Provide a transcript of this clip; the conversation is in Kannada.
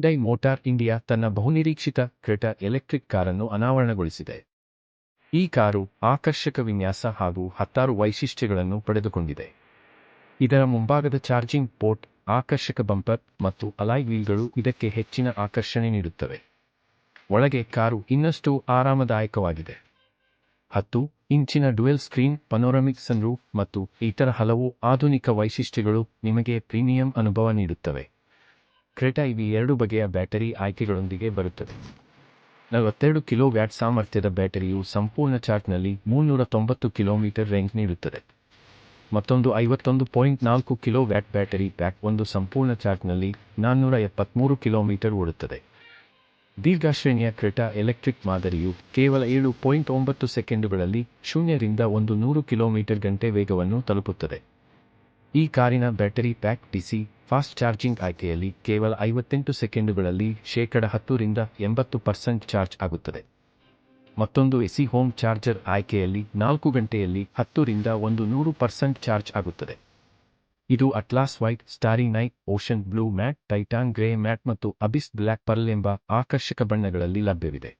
ಹ್ಯುಂಡೈ ಮೋಟಾರ್ ಇಂಡಿಯಾ ತನ್ನ ಬಹುನಿರೀಕ್ಷಿತ ಕ್ರೆಟಾ ಎಲೆಕ್ಟ್ರಿಕ್ ಕಾರನ್ನು ಅನಾವರಣಗೊಳಿಸಿದೆ. ಈ ಕಾರು ಆಕರ್ಷಕ ವಿನ್ಯಾಸ ಹಾಗೂ ಹತ್ತಾರು ವೈಶಿಷ್ಟ್ಯಗಳನ್ನು ಪಡೆದುಕೊಂಡಿದೆ. ಇದರ ಮುಂಭಾಗದ ಚಾರ್ಜಿಂಗ್ ಪೋರ್ಟ್, ಆಕರ್ಷಕ ಬಂಪರ್ ಮತ್ತು ಅಲಾಯ್ ವೀಲ್ಗಳು ಇದಕ್ಕೆ ಹೆಚ್ಚಿನ ಆಕರ್ಷಣೆ ನೀಡುತ್ತವೆ. ಒಳಗೆ ಕಾರು ಇನ್ನಷ್ಟು ಆರಾಮದಾಯಕವಾಗಿದೆ. ಹತ್ತು ಇಂಚಿನ ಡ್ಯುಯಲ್ ಸ್ಕ್ರೀನ್ ಪನೋರಮಿಕ್ ಸನ್ರೂಫ್ ಮತ್ತು ಇತರ ಹಲವು ಆಧುನಿಕ ವೈಶಿಷ್ಟ್ಯಗಳು ನಿಮಗೆ ಪ್ರೀಮಿಯಂ ಅನುಭವ ನೀಡುತ್ತವೆ. ಕ್ರೆಟಾ ಇವಿ ಎರಡು ಬಗೆಯ ಬ್ಯಾಟರಿ ಆಯ್ಕೆಗಳೊಂದಿಗೆ ಬರುತ್ತದೆ. ನಲವತ್ತೆರಡು ಕಿಲೋ ವ್ಯಾಟ್ ಸಾಮರ್ಥ್ಯದ ಬ್ಯಾಟರಿಯು ಸಂಪೂರ್ಣ ಚಾರ್ಟ್ನಲ್ಲಿ ಮುನ್ನೂರ ತೊಂಬತ್ತು ಕಿಲೋಮೀಟರ್ ರೇಂಜ್ ನೀಡುತ್ತದೆ. ಮತ್ತೊಂದು ಐವತ್ತೊಂದು ಪಾಯಿಂಟ್ ನಾಲ್ಕು ಕಿಲೋ ವ್ಯಾಟ್ ಬ್ಯಾಟರಿ ಪ್ಯಾಕ್ ಒಂದು ಸಂಪೂರ್ಣ ಚಾರ್ಟ್ನಲ್ಲಿ ನಾನ್ನೂರ ಎಪ್ಪತ್ತ್ಮೂರು ಕಿಲೋಮೀಟರ್ ಓಡುತ್ತದೆ. ದೀರ್ಘಶ್ರೇಣಿಯ ಕ್ರೆಟಾ ಎಲೆಕ್ಟ್ರಿಕ್ ಮಾದರಿಯು ಕೇವಲ ಏಳು ಪಾಯಿಂಟ್ ಒಂಬತ್ತು ಸೆಕೆಂಡುಗಳಲ್ಲಿ ಶೂನ್ಯರಿಂದ ಒಂದು ನೂರು ಕಿಲೋಮೀಟರ್ ಗಂಟೆ ವೇಗವನ್ನು ತಲುಪುತ್ತದೆ. ಈ ಕಾರಿನ battery pack DC fast charging ಆಯ್ಕೆಯಲ್ಲಿ ಕೇವಲ ಐವತ್ತೆಂಟು ಸೆಕೆಂಡುಗಳಲ್ಲಿ ಶೇಕಡ ಹತ್ತರಿಂದ ಎಂಬತ್ತು ಪರ್ಸೆಂಟ್ ಚಾರ್ಜ್ ಆಗುತ್ತದೆ. ಮತ್ತೊಂದು ಎಸಿ ಹೋಮ್ ಚಾರ್ಜರ್ ಆಯ್ಕೆಯಲ್ಲಿ ನಾಲ್ಕು ಗಂಟೆಯಲ್ಲಿ ಹತ್ತರಿಂದ ಒಂದು ನೂರು ಪರ್ಸೆಂಟ್ ಚಾರ್ಜ್ ಆಗುತ್ತದೆ. ಇದು Atlas white, starry night, ocean blue matte, titan grey matte ಮತ್ತು ಅಬಿಸ್ ಬ್ಲ್ಯಾಕ್ ಪರ್ಲ್ ಎಂಬ ಆಕರ್ಷಕ ಬಣ್ಣಗಳಲ್ಲಿ ಲಭ್ಯವಿದೆ.